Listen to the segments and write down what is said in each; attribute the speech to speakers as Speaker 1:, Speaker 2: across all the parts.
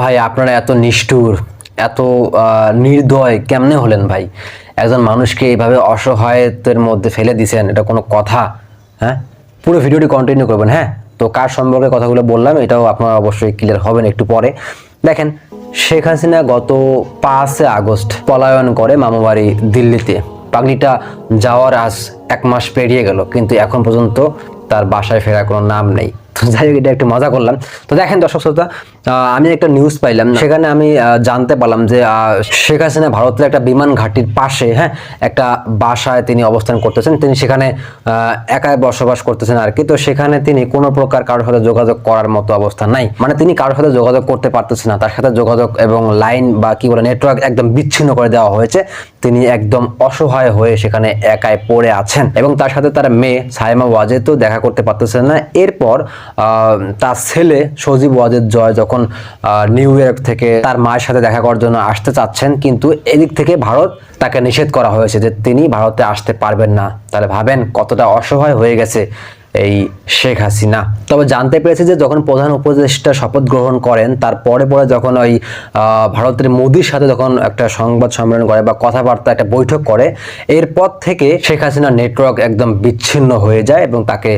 Speaker 1: ভাই, আপনারা এত নিষ্ঠুর, এত নির্দয় কেমনে হলেন ভাই? একজন মানুষকে এইভাবে অসহায়তের মধ্যে ফেলে দিছেন, এটা কোনো কথা হ্যাঁ? পুরো ভিডিওটি কন্টিনিউ করবেন হ্যাঁ? তো কার সম্পর্কে কথাগুলো বললাম, এটাও আপনারা অবশ্যই ক্লিয়ার হবেন একটু পরে। দেখেন, শেখ হাসিনা গত পাঁচে আগস্ট পলায়ন করে মামাবাড়ি দিল্লিতে। পাগড়িটা যাওয়ার আজ এক মাস পেরিয়ে গেল, কিন্তু এখন পর্যন্ত তার বাসায় ফেরার কোনো নাম নেই। যাই হোক, এটা একটু মজা করলাম। তো দেখেন দর্শক শ্রোতা আমি একটা নিউজ পাইলাম সেখানে আমি জানতে পারলাম যে শেখ হাসিনা ভারতের একটা বিমান ঘাটির পাশে হ্যাঁ একটা বাসায় তিনি অবস্থান করতেছেন। তিনি সেখানে একাই বসবাস করতেছেন আর কি। তো সেখানে তিনি কোনো প্রকার কারোর সাথে যোগাযোগ করার মতো অবস্থা নাই। মানে তিনি কারোর সাথে যোগাযোগ করতে পারতেছেন না। তার সাথে যোগাযোগ এবং লাইন বা কি বলে নেটওয়ার্ক একদম বিচ্ছিন্ন করে দেওয়া হয়েছে। তিনি একদম অসহায় হয়ে সেখানে একাই পড়ে আছেন। এবং তার সাথে তার মেয়ে সাইমা ওয়াজেদও দেখা করতে পারতেছেন না। এরপর তার ছেলে সজীব ওয়াজেদ জয় যখন নিউ ইয়র্ক থেকে তার মায়ের সাথে দেখা করার জন্য আসতে চাচ্ছেন, কিন্তু এদিক থেকে ভারত তাকে নিষেধ করা হয়েছে যে তিনি ভারতে আসতে পারবেন না। তাহলে ভাবেন কতটা অসহায় হয়ে গেছে এই শেখ হাসিনা। তবে জানতে পেরেছি যে যখন প্রধান উপদেষ্টা শপথ গ্রহণ করেন তারপরে পরে যখন ওই ভারতের মোদির সাথে যখন একটা সংবাদ সম্মেলন করে বা কথাবার্তা, একটা বৈঠক করে, এরপর থেকে শেখ হাসিনার নেটওয়ার্ক একদম বিচ্ছিন্ন হয়ে যায় এবং তাকে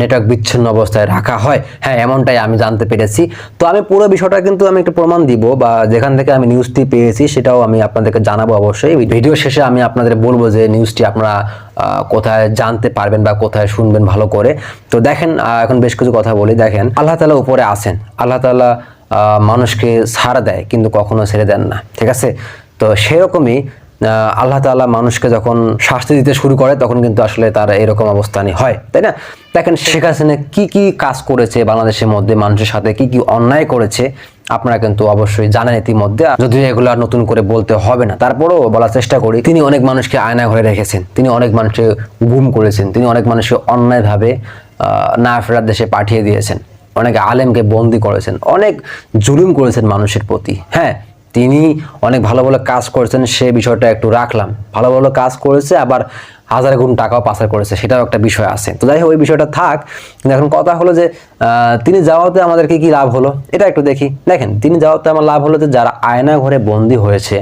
Speaker 1: নেটওয়ার্ক বিচ্ছিন্ন অবস্থায় রাখা হয়। হ্যাঁ এমনটাই আমি জানতে পেরেছি। তো আমি পুরো বিষয়টা কিন্তু আমি একটু প্রমাণ দিব বা যেখান থেকে আমি নিউজটি পেয়েছি, সেটাও আমি আপনাদেরকে জানাব অবশ্যই। ভিডিও শেষে আমি আপনাদের বলব যে নিউজটি আপনারা কোথায় জানতে পারবেন বা কোথায় শুনবেন ভালো করে। তো দেখেন এখন বেশ কিছু কথা বলি। দেখেন, আল্লাহ তালা উপরে আছেন। আল্লাহ তালা মানুষকে ছাড় দেয়, কিন্তু কখনো ছেড়ে দেন না। ঠিক আছে? তো সেরকমই আল্লাহ তাআলা মানুষকে যখন শাস্তি দিতে শুরু করে, তখন কিন্তু আসলে তার এরকম অবস্থানই হয়। তাই না? দেখেন, শেখ হাসিনা কী কী কাজ করেছে বাংলাদেশের মধ্যে মানুষের সাথে, কি কি অন্যায় করেছে আপনারা কিন্তু অবশ্যই জানেন ইতিমধ্যে। যদিও এগুলো নতুন করে বলতে হবে না, তারপরেও বলার চেষ্টা করি, তিনি অনেক মানুষকে আয়না ঘরে রেখেছেন, তিনি অনেক মানুষকে গুম করেছেন, তিনি অনেক মানুষকে অন্যায়ভাবে না ফেরার দেশে পাঠিয়ে দিয়েছেন, অনেক আলেমকে বন্দি করেছেন, অনেক জুলুম করেছেন মানুষের প্রতি। হ্যাঁ তিনি অনেক ভালো ভালো কাজ করেছেন, সে বিষয়টা একটু রাখলাম। ভালো ভালো কাজ করেছে, আবার হাজার গুণ টাকাও পাচার করেছে, সেটাও একটা বিষয় আছে। তো যাই হোক, ওই বিষয়টা থাক। এখন কথা হলো যে তিনি যাওয়াতে আমাদের কি লাভ হলো? এটা একটু দেখি। দেখেন, তিনি যাওয়াতে আমার লাভ হলো যে, যারা আয়না ঘরে বন্দি হয়েছে,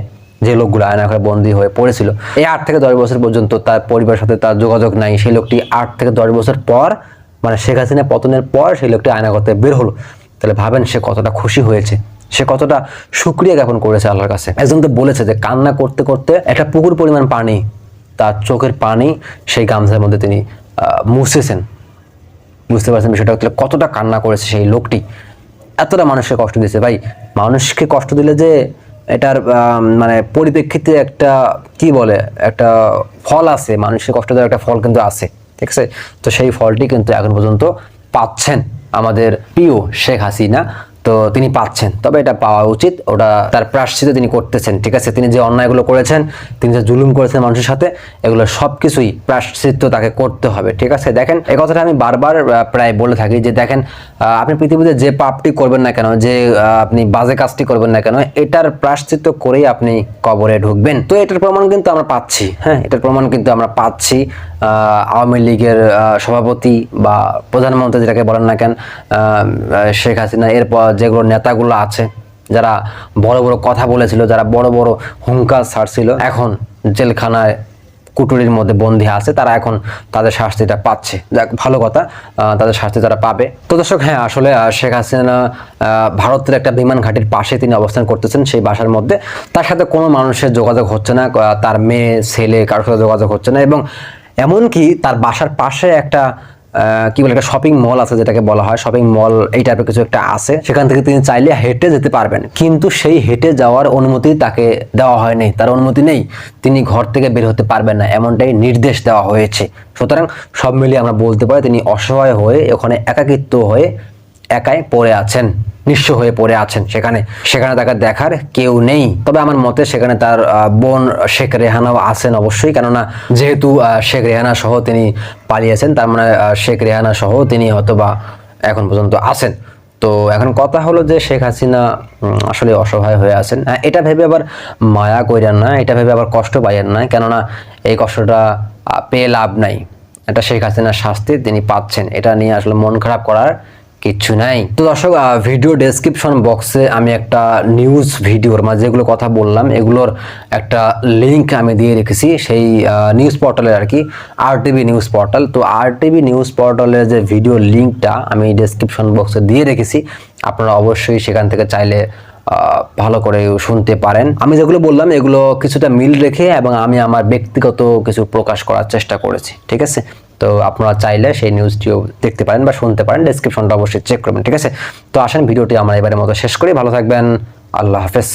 Speaker 1: যে লোকগুলো আয়না ঘরে বন্দি হয়ে পড়েছিল, এই আট থেকে দশ বছর পর্যন্ত তার পরিবারের সাথে তার যোগাযোগ নাই। সেই লোকটি আট থেকে দশ বছর পর মানে শেখ হাসিনা পতনের পর সেই লোকটি আয়না করতে বের হলো। তাহলে ভাবেন সে কতটা খুশি হয়েছে, সে কতটা সুক্রিয়া জ্ঞাপন করেছে আল্লাহর কাছে। একজন তো বলেছে যে, কান্না করতে করতে একটা পুকুর পরিমাণ পানি তার চোখের পানি সেই গামছার মধ্যে তিনি মুছেছেন। বুঝতে পারছেন বিষয়টা? তাহলে কতটা কান্না করেছে সেই লোকটি? এতটা মানুষকে কষ্ট দিয়েছে। ভাই, মানুষকে কষ্ট দিলে যে এটার মানে পরিপ্রেক্ষিতে একটা, কি বলে, একটা ফল আছে। মানুষকে কষ্ট দেওয়ার একটা ফল কিন্তু আছে। ঠিক আছে? তো সেই ফলটি কিন্তু এখন পর্যন্ত পাচ্ছেন আমাদের প্রিয় শেখ হাসিনা। তো তিনি পাচ্ছেন। তবে এটা পাওয়া উচিত। ওটা তার প্রাশ্চিত তিনি করতেছেন, ঠিক আছে? তিনি যে অন্যায়গুলো করেছেন, তিনি যে জুলুম করেছেন মানুষের সাথে, এগুলো সব কিছুই প্রাশ্চিত্য তাকে করতে হবে, ঠিক আছে? দেখেন, এ কথাটা আমি বারবার প্রায় বলে থাকি যে, দেখেন আপনি পৃথিবীতে যে পাপটি করবেন না কেন, যে আপনি বাজে কাজটি করবেন না কেন, এটার প্রাশ্চিত্য করেই আপনি কবরে ঢুকবেন। তো এটার প্রমাণ কিন্তু আমরা পাচ্ছি হ্যাঁ? এটার প্রমাণ কিন্তু আমরা পাচ্ছি আওয়ামী লীগের সভাপতি বা প্রধানমন্ত্রী যেটাকে বলেন না কেন শেখ হাসিনা, এরপর যেগুলো নেতাগুলো আছে, যারা বড় বড় কথা বলেছিল, যারা বড় বড় হুঙ্কার ছাড়ছিল, এখন জেলখানায় কুটুরির মধ্যে বন্দি আছে, তারা এখন তাদের শাস্তিটা পাচ্ছে। যাক, ভালো কথা তাদের শাস্তি তারা পাবে। তো দর্শক হ্যাঁ আসলে শেখ হাসিনা ভারতের একটা বিমান ঘাটির পাশে তিনি অবস্থান করতেছেন সেই বাসার মধ্যে। তার সাথে কোনো মানুষের যোগাযোগ হচ্ছে না তার মেয়ে, ছেলে, কারোর সাথে যোগাযোগ হচ্ছে না এবং এমনকি তার বাসার পাশে একটা কি বলে একটা শপিং মল আছে যেটাকে বলা হয় শপিং মল এই টাইপের কিছু একটা আছে। সেখান থেকে তিনি চাইলে হেঁটে যেতে পারবেন। কিন্তু সেই হেঁটে যাওয়ার অনুমতি তাকে দেওয়া হয়নি। তার অনুমতি নেই। তিনি ঘর থেকে বের হতে পারবেন না। এমনটাই নির্দেশ দেওয়া হয়েছে। সুতরাং সব মিলিয়ে আমরা বলতে পারি তিনি অসহায় হয়ে, ওখানে একাকিত্ব হয়ে একাই পড়ে আছেন। নিঃস্ব হয়ে পড়ে আছেন। সেখানে সেখানে তাকে দেখার কেউ নেই। তবে আমার মতে সেখানে তার বোন শেখ রেহানাও আছেন অবশ্যই। কেননা যেহেতু শেখ রেহানা সহ তিনি পালিয়েছেন তার মানে শেখ রেহানা সহ তিনি হয়তোবা এখন পর্যন্ত আছেন। তো এখন কথা হলো যে শেখ হাসিনা আসলে অসহায় হয়ে আছেন। হ্যাঁ, এটা ভেবে আবার মায়া কইরেন না এটা ভেবে আবার কষ্ট পাইয়েন না। কেননা এই কষ্টটা পেয়ে লাভ নাই। এটা শেখ হাসিনার শাস্তি তিনি পাচ্ছেন। এটা নিয়ে আসলে মন খারাপ করার কিচ্ছু নাই। তো দর্শক ভিডিও ডেসক্রিপশন বক্সে আমি একটা নিউজ ভিডিওর মানে যেগুলো কথা বললাম। এগুলোর একটা লিংক আমি দিয়ে রেখেছি সেই নিউজ পোর্টালের আর কি আর টিভি নিউজ পোর্টাল তো আর টিভি নিউজ পোর্টালের যে ভিডিও লিঙ্কটা আমি ডেসক্রিপশন বক্সে দিয়ে রেখেছি। আপনারা অবশ্যই সেখান থেকে চাইলে ভালো করে শুনতে পারেন। আমি যেগুলো বললাম, এগুলো কিছুটা মিল রেখে এবং আমি আমার ব্যক্তিগত কিছু প্রকাশ করার চেষ্টা করেছি। ঠিক আছে? তো আপনারা চাইলে সেই নিউজটিও দেখতে পারেন বা শুনতে পারেন ডেসক্রিপশনটা অবশ্যই চেক করবেন, ঠিক আছে? তো আসেন, ভিডিওটি আমরা এবারের মতো শেষ করি, ভালো থাকবেন, আল্লাহ হাফেজ।